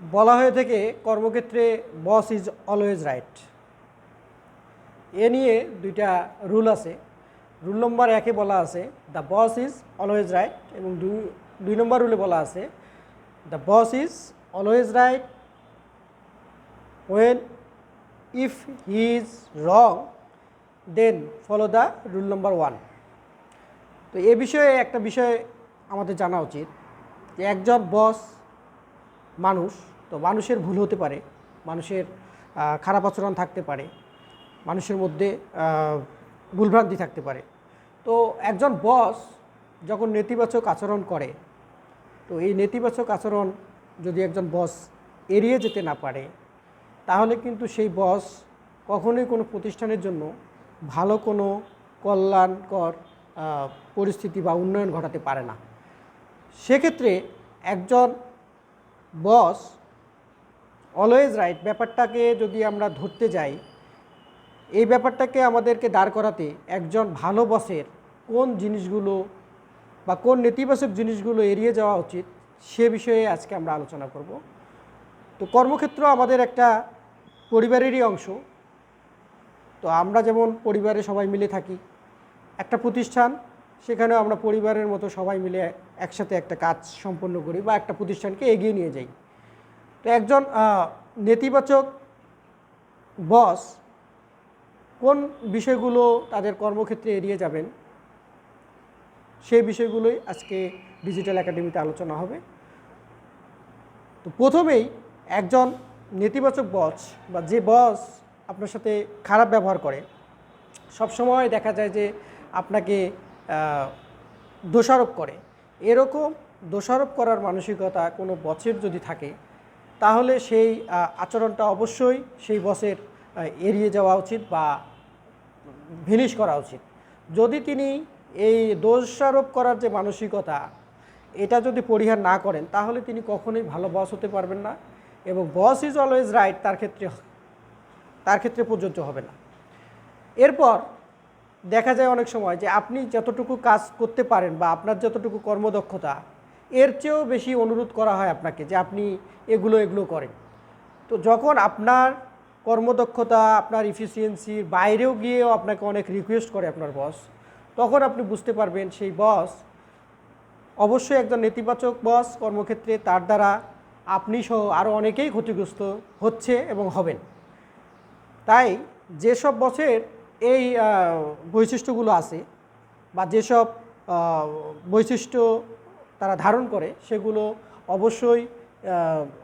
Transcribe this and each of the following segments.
বলা হয়ে থেকে, কর্মক্ষেত্রে বস ইজ অলওয়েজ রাইট এ নিয়ে দুইটা রুল আছে। রুল নম্বর একে বলা আছে the boss is always right এবং দুই দুই নম্বর রুলে বলা আছে the boss is always right when if he is wrong then follow the rule number one তো এ বিষয়ে একটা বিষয় আমাদের জানা উচিত যে একজন বস মানুষ, তো মানুষের ভুল হতে পারে, মানুষের খারাপ আচরণ থাকতে পারে, মানুষের মধ্যে ভুলভ্রান্তি থাকতে পারে। তো একজন বস যখন নেতিবাচক আচরণ করে, তো এই নেতিবাচক আচরণ যদি একজন বস এড়িয়ে যেতে না পারে, তাহলে কিন্তু সেই বস কখনোই কোনো প্রতিষ্ঠানের জন্য ভালো কোনো কল্যাণকর পরিস্থিতি বা উন্নয়ন ঘটাতে পারে না। সেক্ষেত্রে একজন বস অলওয়েজ রাইট ব্যাপারটাকে যদি আমরা ধরতে যাই, এই ব্যাপারটাকে আমাদেরকে দাঁড় করাতে একজন ভালো বসের কোন জিনিসগুলো বা কোন নেতিবাচক জিনিসগুলো এড়িয়ে যাওয়া উচিত, সে বিষয়ে আজকে আমরা আলোচনা করব। তো কর্মক্ষেত্র আমাদের একটা পরিবারেরই অংশ। তো আমরা যেমন পরিবারে সবাই মিলে থাকি, একটা প্রতিষ্ঠান সেখানেও আমরা পরিবারের মতো সবাই মিলে একসাথে একটা কাজ সম্পন্ন করি বা একটা প্রতিষ্ঠানকে এগিয়ে নিয়ে যাই। তো একজন নেতিবাচক বস কোন বিষয়গুলো তাদের কর্মক্ষেত্রে এড়িয়ে যাবেন, সেই বিষয়গুলোই আজকে ডিজিটাল একাডেমিতে আলোচনা হবে। তো প্রথমেই একজন নেতিবাচক বস বা যে বস আপনার সাথে খারাপ ব্যবহার করে, সবসময় দেখা যায় যে আপনাকে দোষারোপ করে। এরকম দোষারোপ করার মানসিকতা কোনো বসের যদি থাকে, তাহলে সেই আচরণটা অবশ্যই সেই বসের এড়িয়ে যাওয়া উচিত বা ভিনিশ করা উচিত। যদি তিনি এই দোষারোপ করার যে মানসিকতা, এটা যদি পরিহার না করেন, তাহলে তিনি কখনোই ভালো বস হতে পারবেন না এবং বস ইজ অলওয়েজ রাইট, তার ক্ষেত্রে তার ক্ষেত্রে প্রযোজ্য হবে না। এরপর দেখা যায় অনেক সময় যে আপনি যতটুকু কাজ করতে পারেন বা আপনার যতটুকু কর্মদক্ষতা, এর চেয়েও বেশি অনুরোধ করা হয় আপনাকে যে আপনি এগুলো এগুলো করেন। তো যখন আপনার কর্মদক্ষতা, আপনার ইফিসিয়েন্সির বাইরেও গিয়েও আপনাকে অনেক রিকোয়েস্ট করে আপনার বস তখন আপনি বুঝতে পারবেন সেই বস অবশ্যই একজন নেতিবাচক বস কর্মক্ষেত্রে তার দ্বারা আপনি সহ আরও অনেকেই ক্ষতিগ্রস্ত হচ্ছে এবং হবেন। তাই যেসব বসের এই বৈশিষ্ট্যগুলো আছে বা যেসব বৈশিষ্ট্য তারা ধারণ করে সেগুলো অবশ্যই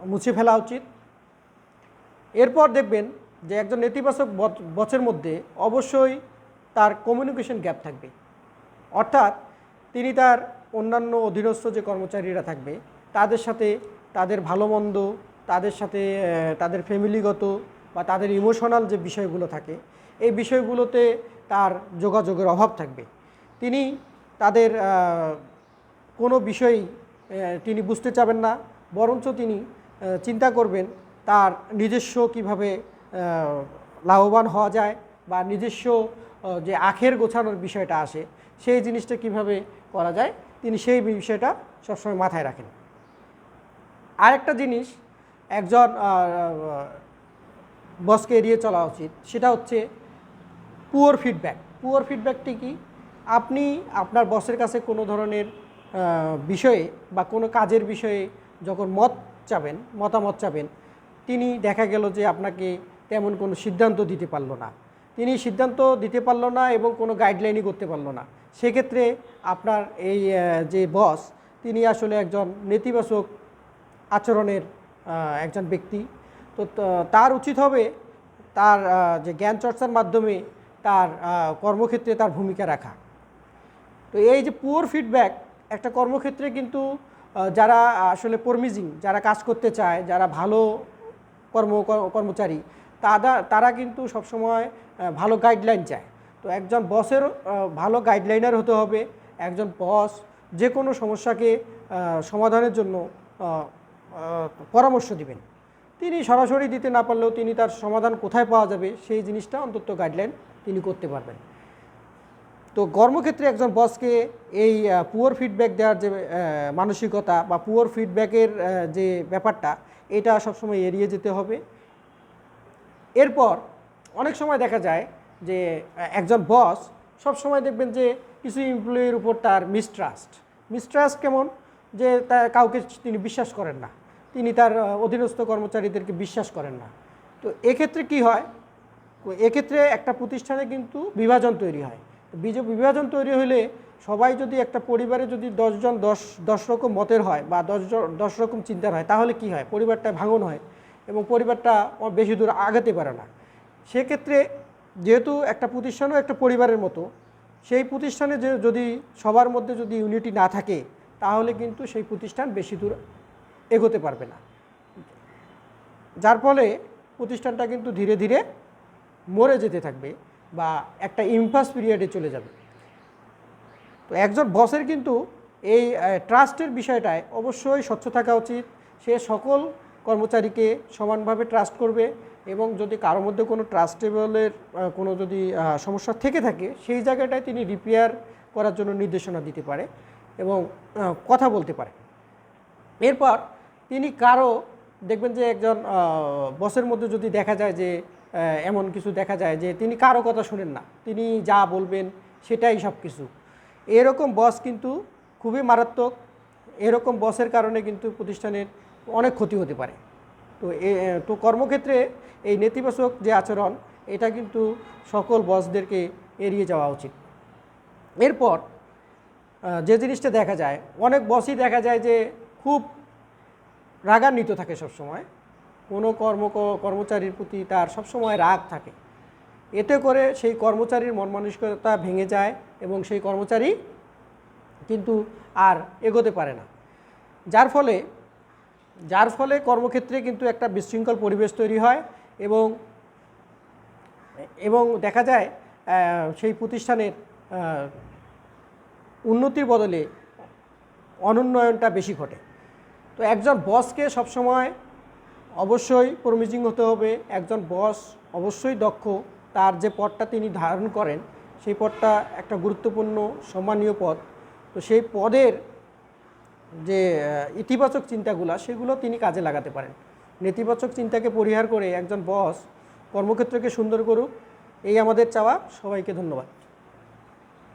মুছে ফেলা উচিত। এরপর দেখবেন যে একজন নেতিবাচক বচ- বচের মধ্যে অবশ্যই তার কমিউনিকেশন গ্যাপ থাকবে। অর্থাৎ তিনি তার অন্যান্য অধীনস্থ যে কর্মচারীরা থাকবে, তাদের সাথে তাদের ভালো মন্দ তাদের সাথে তাদের ফ্যামিলিগত বা তাদের ইমোশনাল যে বিষয়গুলো থাকে এই বিষয়গুলোতে তার যোগাযোগের অভাব থাকবে। তিনি তাদের কোনো বিষয়ই তিনি বুঝতে চাবেন না, বরঞ্চ তিনি চিন্তা করবেন তার নিজস্ব কীভাবে লাভবান হওয়া যায় বা নিজস্ব যে আখের গোছানোর বিষয়টা আসে, সেই জিনিসটা কীভাবে করা যায়, তিনি সেই বিষয়টা সবসময় মাথায় রাখেন। আরেকটা জিনিস, একজন বসকে এড়িয়ে চলা উচিত, সেটা হচ্ছে পুয়ার ফিডব্যাক। পুয়ার ফিডব্যাকটি কি? আপনি আপনার বসের কাছে কোনো ধরনের বিষয়ে বা কোনো কাজের বিষয়ে যখন মত চাবেন মতামত চাবেন তিনি দেখা গেল যে আপনাকে তেমন কোনো সিদ্ধান্ত দিতে পারল না। তিনি সিদ্ধান্ত দিতে পারল না এবং কোনো গাইডলাইনই করতে পারল না। সেক্ষেত্রে আপনার এই যে বস, তিনি আসলে একজন নেতিবাচক আচরণের একজন ব্যক্তি। তো তার উচিত হবে তার যে জ্ঞান চর্চার মাধ্যমে তার কর্মক্ষেত্রে তার ভূমিকা রাখা। তো এই যে পুয়ার ফিডব্যাক একটা কর্মক্ষেত্রে কিন্তু যারা আসলে প্রমিজিং যারা কাজ করতে চায়, যারা ভালো কর্ম, কর্মচারী তারা তারা কিন্তু সবসময় ভালো গাইডলাইন চায়। তো একজন বসের ভালো গাইডলাইনার হতে হবে, একজন বস যে কোনো সমস্যাকে সমাধানের জন্য পরামর্শ দিবেন। তিনি সরাসরি দিতে না পারলেও তিনি তার সমাধান কোথায় পাওয়া যাবে সেই জিনিসটা অন্তত গাইডলাইন তিনি করতে পারবেন। তো কর্মক্ষেত্রে একজন বসকে এই পুয়ার ফিডব্যাক দেওয়ার যে মানসিকতা বা পুয়ার ফিডব্যাকের যে ব্যাপারটা, এটা সবসময় এড়িয়ে যেতে হবে। এরপর অনেক সময় দেখা যায় যে একজন বস সব সময় দেখবেন যে কিছু এমপ্লয়ির উপর তার মিসট্রাস্ট মিসট্রাস্ট কেমন? যে তা কাউকে তিনি বিশ্বাস করেন না। তিনি তার অধীনস্থ কর্মচারীদেরকে বিশ্বাস করেন না। তো এক্ষেত্রে কি হয়? এক্ষেত্রে একটা প্রতিষ্ঠানে কিন্তু বিভাজন তৈরি হয়। বীজ, বিভাজন তৈরি হলে সবাই যদি একটা পরিবারে যদি দশজন, দশ দশ রকম মতের হয় বা দশজন দশ রকম চিন্তার হয়, তাহলে কি হয়? পরিবারটা ভাঙন হয় এবং পরিবারটা বেশি দূর আগাতে পারে না। সেক্ষেত্রে যেহেতু একটা প্রতিষ্ঠানও একটা পরিবারের মতো, সেই প্রতিষ্ঠানে যে যদি সবার মধ্যে যদি ইউনিটি না থাকে, তাহলে কিন্তু সেই প্রতিষ্ঠান বেশি দূর এগোতে পারবে না। যার ফলে প্রতিষ্ঠানটা কিন্তু ধীরে ধীরে মরে যেতে থাকবে বা একটা ইম্পাস পিরিয়ডে চলে যাবে। তো একজন বসের কিন্তু এই ট্রাস্টের বিষয়টায় অবশ্যই স্বচ্ছ থাকা উচিত। সে সকল কর্মচারীকে সমানভাবে ট্রাস্ট করবে এবং যদি কারোর মধ্যে কোনো ট্রাস্টেবলের কোনো যদি সমস্যা থেকে থাকে, সেই জায়গাটায় তিনি রিপেয়ার করার জন্য নির্দেশনা দিতে পারে এবং কথা বলতে পারে। এরপর তিনি কারও, দেখবেন যে একজন বসের মধ্যে যদি দেখা যায় যে এমন কিছু দেখা যায় যে তিনি কারও কথা শুনেন না। তিনি যা বলবেন সেটাই সব কিছু এরকম বস কিন্তু খুবই মারাত্মক। এরকম বসের কারণে কিন্তু প্রতিষ্ঠানের অনেক ক্ষতি হতে পারে। তো এ তো কর্মক্ষেত্রে এই নেতিবাচক যে আচরণ, এটা কিন্তু সকল বসদেরকে এড়িয়ে যাওয়া উচিত। এরপর যে জিনিসটা দেখা যায়, অনেক বসই দেখা যায় যে খুব রাগান্বিত থাকে সবসময়। কোনো কর্ম কর্মচারীর প্রতি তার সবসময় রাগ থাকে। এতে করে সেই কর্মচারীর মন মানসিকতা ভেঙে যায় এবং সেই কর্মচারী কিন্তু আর এগোতে পারে না। যার ফলে যার ফলে কর্মক্ষেত্রে কিন্তু একটা বিশৃঙ্খল পরিবেশ তৈরি হয় এবং এবং দেখা যায় সেই প্রতিষ্ঠানের উন্নতির বদলে অনুন্নয়নটা বেশি ঘটে। তো একজন বসকে সবসময় অবশ্যই প্রমিজিং হতে হবে। একজন বস অবশ্যই দক্ষ। তার যে পদটা তিনি ধারণ করেন, সেই পদটা একটা গুরুত্বপূর্ণ, সম্মানীয় পদ। তো সেই পদের যে ইতিবাচক চিন্তাগুলো, সেগুলো তিনি কাজে লাগাতে পারেন। নেতিবাচক চিন্তাকে পরিহার করে একজন বস কর্মক্ষেত্রকে সুন্দর করুক, এই আমাদের চাওয়া। সবাইকে ধন্যবাদ।